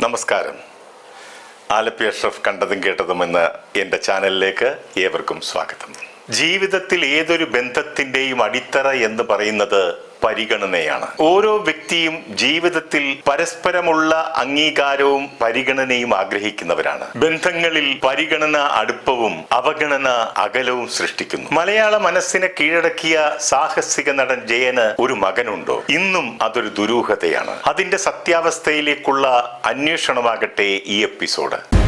നമസ്കാരം. ആലപ്പി അഷ്റഫ് കണ്ടതും കേട്ടതും എന്ന എന്റെ ചാനലിലേക്ക് ഏവർക്കും സ്വാഗതം. ജീവിതത്തിൽ ഏതൊരു ബന്ധത്തിന്റെയും അടിത്തറ എന്ന് പറയുന്നത് പരിഗണനയാണ്. ഓരോ വ്യക്തിയും ജീവിതത്തിൽ പരസ്പരമുള്ള അംഗീകാരവും പരിഗണനയും ആഗ്രഹിക്കുന്നവരാണ്. ബന്ധങ്ങളിൽ പരിഗണന അടുപ്പവും അവഗണന അകലവും സൃഷ്ടിക്കുന്നു. മലയാള മനസ്സിനെ കീഴടക്കിയ സാഹസിക നടൻ ജയന് ഒരു മകനുണ്ടോ? ഇന്നും അതൊരു ദുരൂഹതയാണ്. അതിന്റെ സത്യാവസ്ഥയിലേക്കുള്ള അന്വേഷണമാകട്ടെ ഈ എപ്പിസോഡ്.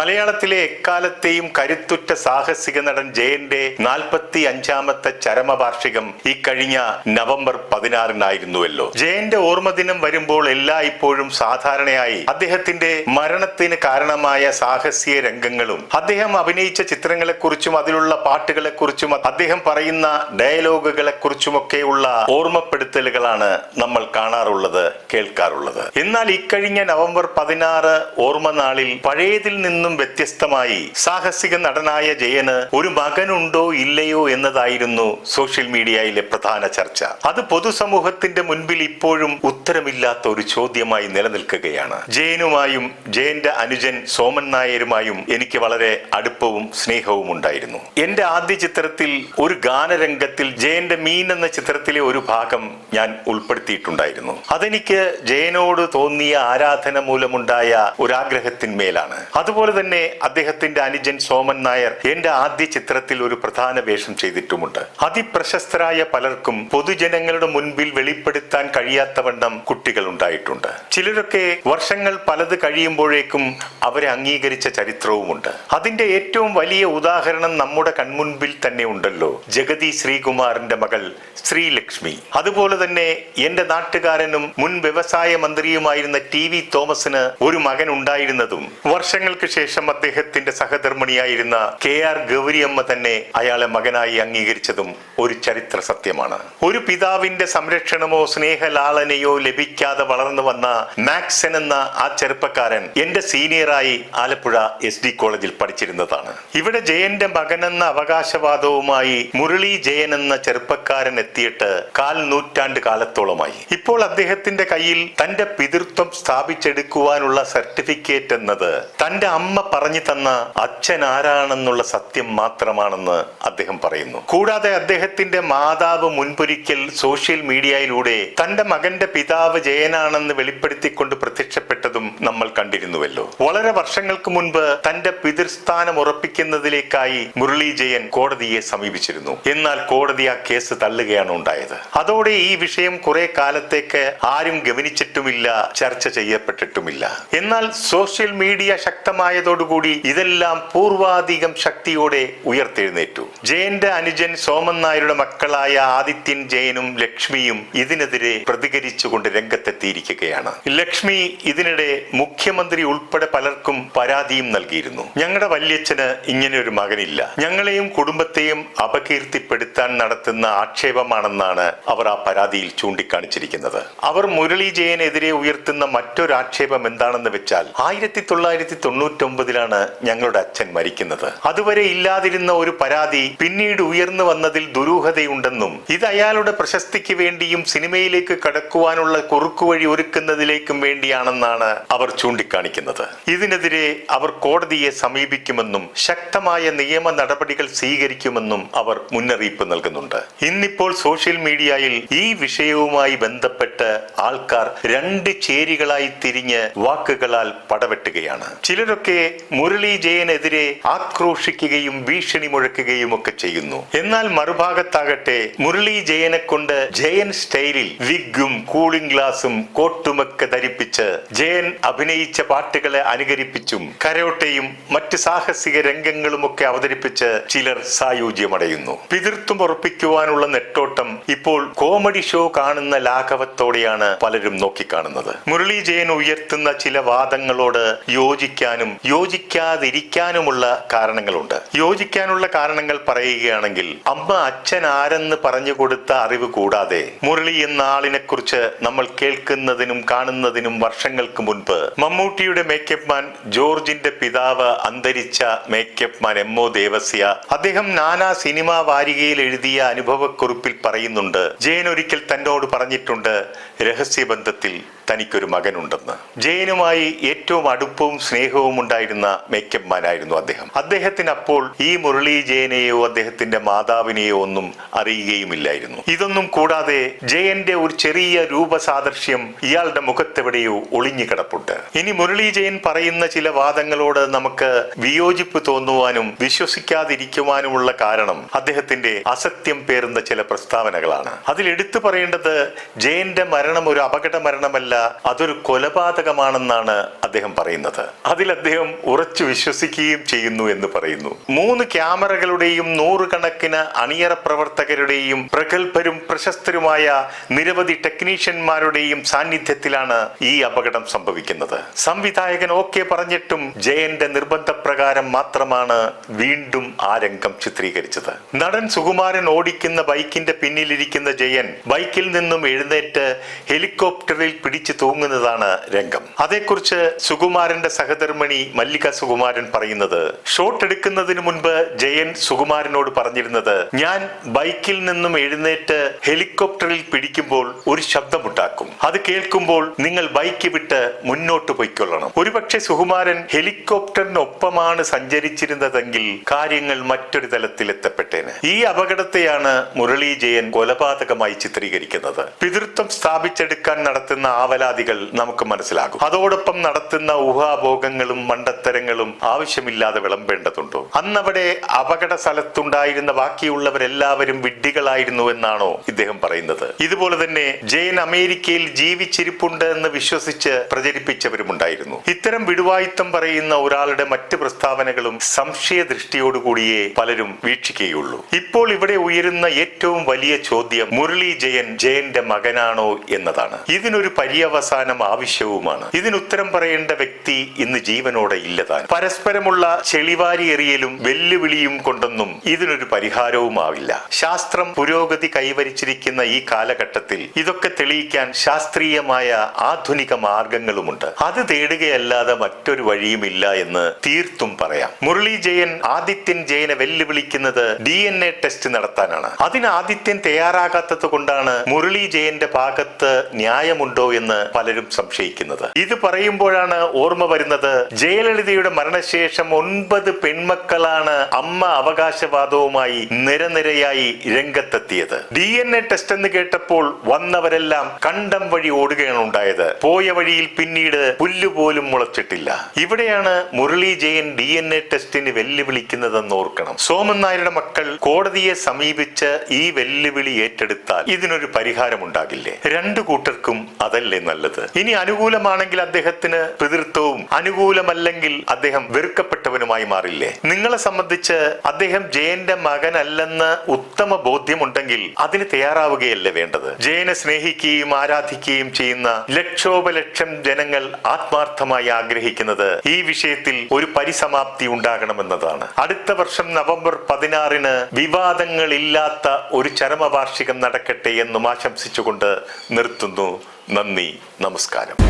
മലയാളത്തിലെ എക്കാലത്തെയും കരുത്തുറ്റ സാഹസിക നടൻ ജയന്റെ നാൽപ്പത്തി അഞ്ചാമത്തെ ചരമവാർഷികം ഈ കഴിഞ്ഞ നവംബർ പതിനാറിനായിരുന്നുവല്ലോ. ജയന്റെ ഓർമ്മദിനം വരുമ്പോൾ എല്ലാ ഇപ്പോഴും സാധാരണയായി അദ്ദേഹത്തിന്റെ മരണത്തിന് കാരണമായ സാഹസിക രംഗങ്ങളും അദ്ദേഹം അഭിനയിച്ച ചിത്രങ്ങളെക്കുറിച്ചും അതിലുള്ള പാട്ടുകളെക്കുറിച്ചും അദ്ദേഹം പറയുന്ന ഡയലോഗുകളെ കുറിച്ചുമൊക്കെയുള്ള ഓർമ്മപ്പെടുത്തലുകളാണ് നമ്മൾ കാണാറുള്ളത് കേൾക്കാറുള്ളത്. എന്നാൽ ഇക്കഴിഞ്ഞ നവംബർ പതിനാറ് ഓർമ്മ നാളിൽ പഴയതിൽ നിന്നും വ്യത്യസ്തമായി സാഹസിക നടനായ ജയന് ഒരു മകനുണ്ടോ ഇല്ലയോ എന്നതായിരുന്നു സോഷ്യൽ മീഡിയയിലെ പ്രധാന ചർച്ച. അത് പൊതുസമൂഹത്തിന്റെ മുൻപിൽ ഇപ്പോഴും ഉത്തരമില്ലാത്ത ഒരു ചോദ്യമായി നിലനിൽക്കുകയാണ്. ജയനുമായും ജയന്റെ അനുജൻ സോമൻ നായരുമായും എനിക്ക് വളരെ അടുപ്പവും സ്നേഹവും ഉണ്ടായിരുന്നു. എന്റെ ആദ്യ ചിത്രത്തിൽ ഒരു ഗാനരംഗത്തിൽ ജയന്റെ മീൻ എന്ന ചിത്രത്തിലെ ഒരു ഭാഗം ഞാൻ ഉൾപ്പെടുത്തിയിട്ടുണ്ടായിരുന്നു. അതെനിക്ക് ജയനോട് തോന്നിയ ആരാധന മൂലമുണ്ടായ ഒരാഗ്രഹത്തിന്മേലാണ്. അതുപോലെ തന്നെ അദ്ദേഹത്തിന്റെ അനുജൻ സോമൻ നായർ എന്റെ ആദ്യ ചിത്രത്തിൽ ഒരു പ്രധാന വേഷം ചെയ്തിട്ടുമുണ്ട്. അതിപ്രശസ്തരായ പലർക്കും പൊതുജനങ്ങളുടെ മുൻപിൽ വെളിപ്പെടുത്താൻ കഴിയാത്തവണ്ണം കുട്ടികൾ ഉണ്ടായിട്ടുണ്ട്. ചിലരൊക്കെ വർഷങ്ങൾ പലത് കഴിയുമ്പോഴേക്കും അവരെ അംഗീകരിച്ച ചരിത്രവുമുണ്ട്. അതിന്റെ ഏറ്റവും വലിയ ഉദാഹരണം നമ്മുടെ കൺമുൻപിൽ തന്നെ ഉണ്ടല്ലോ ജഗതി ശ്രീകുമാറിന്റെ മകൾ ശ്രീലക്ഷ്മി. അതുപോലെ തന്നെ എന്റെ നാട്ടുകാരനും മുൻ വ്യവസായ മന്ത്രിയുമായിരുന്ന ടി വി തോമസിന് ഒരു മകൻ ഉണ്ടായിരുന്നതും വർഷങ്ങൾക്ക് ശേഷം അദ്ദേഹത്തിന്റെ സഹധർമ്മിണിയായിരുന്ന കെ ആർ ഗൗരിയമ്മ തന്നെ അയാളെ മകനായി അംഗീകരിച്ചതും ഒരു ചരിത്ര സത്യമാണ്. ഒരു പിതാവിന്റെ സംരക്ഷണമോ സ്നേഹലാളനയോ ലഭിക്കാതെ വളർന്നു വന്ന മാക്സൻ എന്ന ആ ചെറുപ്പക്കാരൻ എന്റെ സീനിയറായി ആലപ്പുഴ എസ് ഡി കോളേജിൽ പഠിച്ചിരുന്നതാണ്. ഇവിടെ ജയന്റെ മകനെന്ന അവകാശവാദവുമായി മുരളി ജയൻ എന്ന ചെറുപ്പക്കാരൻ എത്തിയിട്ട് കാൽ നൂറ്റാണ്ട് കാലത്തോളമായി. ഇപ്പോൾ അദ്ദേഹത്തിന്റെ കയ്യിൽ തന്റെ പിതൃത്വം സ്ഥാപിച്ചെടുക്കുവാനുള്ള സർട്ടിഫിക്കറ്റ് എന്നത് തന്റെ അമ്മ പറഞ്ഞു തന്ന അച്ഛൻ ആരാണെന്നുള്ള സത്യം മാത്രമാണെന്ന് അദ്ദേഹം പറയുന്നു. കൂടാതെ അദ്ദേഹത്തിന്റെ മാതാവ് മുൻപൊരിക്കൽ സോഷ്യൽ മീഡിയയിലൂടെ തന്റെ മകന്റെ പിതാവ് ജയനാണെന്ന് വെളിപ്പെടുത്തിക്കൊണ്ട് പ്രത്യക്ഷപ്പെട്ടതും നമ്മൾ കണ്ടിരുന്നുവല്ലോ. വളരെ വർഷങ്ങൾക്ക് മുൻപ് തന്റെ പിതൃസ്ഥാനം ഉറപ്പിക്കുന്നതിലേക്കായി മുരളി ജയൻ കോടതിയെ സമീപിച്ചിരുന്നു. എന്നാൽ കോടതി ആ കേസ് തള്ളുകയാണ് ഉണ്ടായത്. അതോടെ ഈ വിഷയം കുറെ കാലത്തേക്ക് ആരും ഗവനിച്ചിട്ടുമില്ല ചർച്ച ചെയ്യപ്പെട്ടിട്ടുമില്ല. എന്നാൽ സോഷ്യൽ മീഡിയ ശക്തമായതോടുകൂടി ഇതെല്ലാം പൂർവാധികം ശക്തിയോടെ ഉയർത്തെഴുന്നേറ്റു. ജയന്റെ അനുജൻ സോമൻ നായരുടെ മക്കളായ ആദിത്യൻ ജയനും ലക്ഷ്മിയും ഇതിനെതിരെ പ്രതികരിച്ചുകൊണ്ട് രംഗത്തെത്തിയിരിക്കുകയാണ്. ലക്ഷ്മി ഇതിനിടെ മുഖ്യമന്ത്രി ഉൾപ്പെടെ പലർക്കും പരാതിയും നൽകിയിരുന്നു. ഞങ്ങളുടെ വല്യച്ഛന് ഇങ്ങനെ ഒരു മകനില്ല. ഞങ്ങളെയും കുടുംബത്തെയും അപകീർത്തിപ്പെടുത്താൻ നടത്തുന്ന ആക്ഷേപമാണെന്നാണ് അവർ ആ പരാതിയിൽ ചൂണ്ടിക്കാണിച്ചിരിക്കുന്നത്. അവർ മുരളി ജയനെതിരെ ഉയർത്തുന്ന മറ്റൊരു ആക്ഷേപം എന്താണെന്ന് വെച്ചാൽ ആയിരത്തി തൊള്ളായിരത്തി തൊണ്ണൂറ്റി ഒമ്പതിലാണ് ഞങ്ങളുടെ അച്ഛൻ മരിക്കുന്നത്. അതുവരെ ഇല്ലാതിരുന്ന ഒരു പരാതി പിന്നീട് ഉയർന്നു വന്നതിൽ ദുരൂഹതയുണ്ടെന്നും ഇത് അയാളുടെ പ്രശസ്തിക്ക് വേണ്ടിയും സിനിമയിലേക്ക് കടക്കുവാനുള്ള കുറുക്കുവഴി ഒരുക്കുന്നതിലേക്കും വേണ്ടിയാണെന്നാണ് അവർ ചൂണ്ടിക്കാണിക്കുന്നത്. ഇതിനെതിരെ അവർ കോടതിയെ സമീപിക്കുമെന്നും ശക്തമായ നിയമ നടപടികൾ സ്വീകരിക്കുമെന്നും അവർ മുന്നറിയിപ്പ് നൽകുന്നുണ്ട്. ഇന്നിപ്പോൾ സോഷ്യൽ മീഡിയയിൽ ഈ വിഷയവുമായി ബന്ധപ്പെട്ട് ആൾക്കാർ രണ്ട് ചേരികളായി തിരിഞ്ഞ് വാക്കുകളാൽ പടവെട്ടുകയാണ്. ചിലരൊക്കെ മുരളി ജയനെതിരെ ആക്രോശിക്കുകയും ഭീഷണി മുഴക്കുകയും ഒക്കെ ചെയ്യുന്നു. എന്നാൽ മറുഭാഗത്താകട്ടെ മുരളി ജയനെ കൊണ്ട് ജയൻ സ്റ്റൈലിൽ വിഗും കൂളിംഗ് ഗ്ലാസും കോട്ടുമൊക്കെ ധരിപ്പിച്ച് ജയൻ അഭിനയിച്ച പാട്ടുകളെ അനുകരിപ്പിച്ചും കരോട്ടയും മറ്റ് സാഹസിക രംഗങ്ങളുമൊക്കെ അവതരിപ്പിച്ച് ചിലർ സായുജ്യമടയുന്നു. പിതൃത്വം ഉറപ്പിക്കുവാനുള്ള നെട്ടോട്ടം ഇപ്പോൾ കോമഡി ഷോ കാണുന്ന ലാഘവത്തോടെയാണ് പലരും നോക്കിക്കാണുന്നത്. മുരളി ജയൻ ഉയർത്തുന്ന ചില വാദങ്ങളോട് യോജിക്കാനും യോജിക്കാതിരിക്കാനുമുള്ള കാരണങ്ങളുണ്ട്. യോജിക്കാനുള്ള കാരണങ്ങൾ പറയുകയാണെങ്കിൽ അമ്മ അച്ഛൻ ആരെന്ന് പറഞ്ഞു കൊടുത്ത അറിവ് കൂടാതെ മുരളി എന്ന ആളിനെ കുറിച്ച് നമ്മൾ കേൾക്കുന്നതിനും കാണുന്നതിനും വർഷങ്ങൾക്ക് മുൻപ് മമ്മൂട്ടിയുടെ മേക്കപ്പ് മാൻ ജോർജിന്റെ പിതാവ് അന്തരിച്ച makeup man M O Devasya. അദ്ദേഹം നാനാ സിനിമാ വാരികയിൽ എഴുതിയ അനുഭവക്കുറിപ്പിൽ പറയുന്നുണ്ട്. ജയൻ ഒരിക്കൽ തന്നോട് പറഞ്ഞിട്ടുണ്ട് രഹസ്യബന്ധത്തിൽ തനിക്കൊരു മകനുണ്ടെന്ന്. ജയനുമായി ഏറ്റവും അടുപ്പവും സ്നേഹവും ഉണ്ടായിരുന്ന മേക്കപ്പ് മാനായിരുന്നു അദ്ദേഹം. അദ്ദേഹത്തിന് അപ്പോൾ ഈ മുരളി ജയനെയോ അദ്ദേഹത്തിന്റെ മാതാവിനെയോ ഒന്നും അറിയുകയുമില്ലായിരുന്നു. ഇതൊന്നും കൂടാതെ ജയന്റെ ഒരു ചെറിയ രൂപസാദൃശ്യം ഇയാളുടെ മുഖത്തെവിടെയോ ഒളിഞ്ഞു കിടപ്പുണ്ട്. ഇനി മുരളി ജയൻ പറയുന്ന ചില വാദങ്ങളോട് നമുക്ക് വിയോജിപ്പ് തോന്നുവാനും വിശ്വസിക്കാതിരിക്കുവാനുമുള്ള കാരണം അദ്ദേഹത്തിന്റെ അസത്യം പേറുന്ന ചില പ്രസ്താവനകളാണ്. അതിൽ എടുത്തു പറയേണ്ടത് ജയന്റെ മരണം ഒരു അപകട മരണമല്ല അതൊരു കൊലപാതകമാണെന്നാണ് അദ്ദേഹം പറയുന്നത്. അതിൽ അദ്ദേഹം ഉറച്ചു വിശ്വസിക്കുകയും ചെയ്യുന്നു എന്ന് പറയുന്നു. മൂന്ന് ക്യാമറകളുടെയും നൂറുകണക്കിന് അണിയറ പ്രവർത്തകരുടെയും പ്രഗത്ഭരും പ്രശസ്തരുമായ നിരവധി ടെക്നീഷ്യന്മാരുടെയും സാന്നിധ്യത്തിലാണ് ഈ അപകടം സംഭവിക്കുന്നത്. സംവിധായകൻ ഓക്കെ പറഞ്ഞിട്ടും ജയന്റെ നിർബന്ധപ്രകാരം മാത്രമാണ് വീണ്ടും ആ രംഗം ചിത്രീകരിച്ചത്. നടൻ സുകുമാരൻ ഓടിക്കുന്ന ബൈക്കിന്റെ പിന്നിലിരിക്കുന്ന ജയൻ ബൈക്കിൽ നിന്നും എഴുന്നേറ്റ് ഹെലികോപ്റ്ററിൽ പിടിച്ചു തൂങ്ങുന്നതാണ് രംഗം. അതേക്കുറിച്ച് സുകുമാരന്റെ സഹധർമ്മിണി മല്ലിക സുകുമാരൻ പറയുന്നത് ഷോട്ട് എടുക്കുന്നതിന് മുൻപ് ജയൻ സുകുമാരനോട് പറഞ്ഞിരുന്നത് ഞാൻ ബൈക്കിൽ നിന്നും എഴുന്നേറ്റ് ഹെലികോപ്റ്ററിൽ പിടിക്കുമ്പോൾ ഒരു ശബ്ദമുണ്ടാക്കും. അത് കേൾക്കുമ്പോൾ നിങ്ങൾ ബൈക്ക് വിട്ട് മുന്നോട്ട് പൊയ്ക്കൊള്ളണം. ഒരുപക്ഷെ സുകുമാരൻ ഹെലികോപ്റ്ററിനൊപ്പമാണ് സഞ്ചരിച്ചിരുന്നതെങ്കിൽ കാര്യങ്ങൾ മറ്റൊരു തലത്തിൽ എത്തപ്പെട്ടേന്. ഈ അപകടത്തെയാണ് മുരളി ജയൻ കൊലപാതകമായി ചിത്രീകരിക്കുന്നത്. പിതൃത്വം സ്ഥാപിച്ചെടുക്കാൻ നടത്തുന്ന ആവലാതികൾ നമുക്ക് മനസ്സിലാകും. അതോടൊപ്പം നടത്തുന്ന ഊഹാഭോഗങ്ങളും മണ്ടത്തരങ്ങളും ആവശ്യമില്ലാതെ വിളമ്പേണ്ടതുണ്ടോ? അന്നവിടെ അപകട സ്ഥലത്തുണ്ടായിരുന്ന ബാക്കിയുള്ളവരെല്ലാവരും വിഡ്ഢികളായിരുന്നു എന്നാണോ ഇദ്ദേഹം പറയുന്നത്. ഇതുപോലെ തന്നെ ജയൻ അമേരിക്കയിൽ ജീവിച്ചിരിപ്പുണ്ട് എന്ന് വിശ്വസിച്ച് പ്രചരിപ്പിച്ചവരുമുണ്ടായിരുന്നു. ഇത്തരം വിടുവായിത്തം പറയുന്ന ഒരാളുടെ മറ്റ് പ്രസ്താവനകളും സംശയ ദൃഷ്ടിയോടുകൂടിയേ പലരും വീക്ഷിക്കുകയുള്ളൂ. ഇപ്പോൾ ഇവിടെ ഉയരുന്ന ഏറ്റവും വലിയ ചോദ്യം മുരളി ജയൻ ജയന്റെ മകനാണോ എന്നതാണ്. ഇതിനൊരു പര്യവസാനം ആവശ്യവുമാണ്. ഇതിന് ഉത്തരം പറയേണ്ട വ്യക്തി ഇന്ന് ജീവനോടെ ഇല്ലതാണ് പരസ്പരമുള്ള ചെളിവാരി എറിയലും വെല്ലുവിളിയും കൊണ്ടൊന്നും ഇതിനൊരു പരിഹാരവുമാവില്ല ശാസ്ത്രം പുരോഗതി കൈവരിച്ചിരിക്കുന്ന ഈ കാലഘട്ടത്തിൽ ഇതൊക്കെ തെളിയിക്കാൻ ശാസ്ത്രീയമായ ആധുനിക മാർഗങ്ങളുമുണ്ട്. അത് തേടുകയല്ലാതെ മറ്റൊരു വഴിയുമില്ല എന്ന് തീർത്തും പറയാം. മുരളി ജയൻ ആദിത്യൻ ജയനെ വെല്ലുവിളിക്കുന്നത് ഡി എൻ എ ടെസ്റ്റ് നടത്താനാണ്. അതിന് ആദിത്യൻ തയ്യാറാകാത്തത് കൊണ്ടാണ് മുരളി ജയന്റെ ഭാഗത്ത് ന്യായമുണ്ടോ എന്ന് പലരും സംശയിക്കുന്നത്. ഇത് പറയുമ്പോഴാണ് ഓർമ്മ വരുന്നത്. ജയലളിതയുടെ മരണശേഷം ഒൻപത് പെൺമക്കളാണ് അമ്മ അവകാശവാദവുമായി നിരനിരയായി രംഗത്തെത്തിയത്. ഡി എൻ എ ടെസ്റ്റ് എന്ന് കേട്ടപ്പോൾ വന്നവരെല്ലാം കണ്ടം വഴി ഓടുകയാണ് ഉണ്ടായത്. പോയ വഴിയിൽ പിന്നീട് പുല്ലുപോലും മുളച്ചിട്ടില്ല. ഇവിടെയാണ് Murali Jayan D N A ടെസ്റ്റിന് വെല്ലുവിളിക്കുന്നതെന്ന് ഓർക്കണം. സോമൻ നായരുടെ മക്കൾ കോടതിയെ സമീപിച്ച് ഈ വെല്ലുവിളി ഏറ്റെടുത്താൽ ഇതിനൊരു പരിഹാരമുണ്ടാകില്ലേ? രണ്ടു കൂട്ടർക്കും അതല്ലേ നല്ലത്. ഇനി അനുകൂലമാണെങ്കിൽ അദ്ദേഹത്തിന് പിതൃത്വവും അനുകൂലമല്ലെങ്കിൽ അദ്ദേഹം വെറുക്കപ്പെട്ടവനുമായി മാറില്ലേ? നിങ്ങളെ സംബന്ധിച്ച് അദ്ദേഹം ജയന്റെ മകനല്ലെന്ന് ഉത്തമ ബോധ്യമുണ്ടെങ്കിൽ അതിന് തയ്യാറാവുകയല്ലേ വേണ്ടത്? ജയനെ സ്നേഹിക്കുകയും ആരാധിക്കുകയും ചെയ്യുന്ന ലക്ഷോപലക്ഷം ജനങ്ങൾ ആത്മാർത്ഥമായി ആഗ്രഹിക്കുന്നത് ഈ വിഷയത്തിൽ ഒരു പരിസമാപ്തി ഉണ്ടാകണമെന്നതാണ്. അടുത്ത വർഷം നവംബർ പതിനാറിന് വിവാദങ്ങളില്ലാത്ത ഒരു ചരമവാർഷികം നടക്കട്ടെ എന്നും ആശംസിച്ചുകൊണ്ട് നിർത്തുന്നു നന്ദി നമസ്കാരം.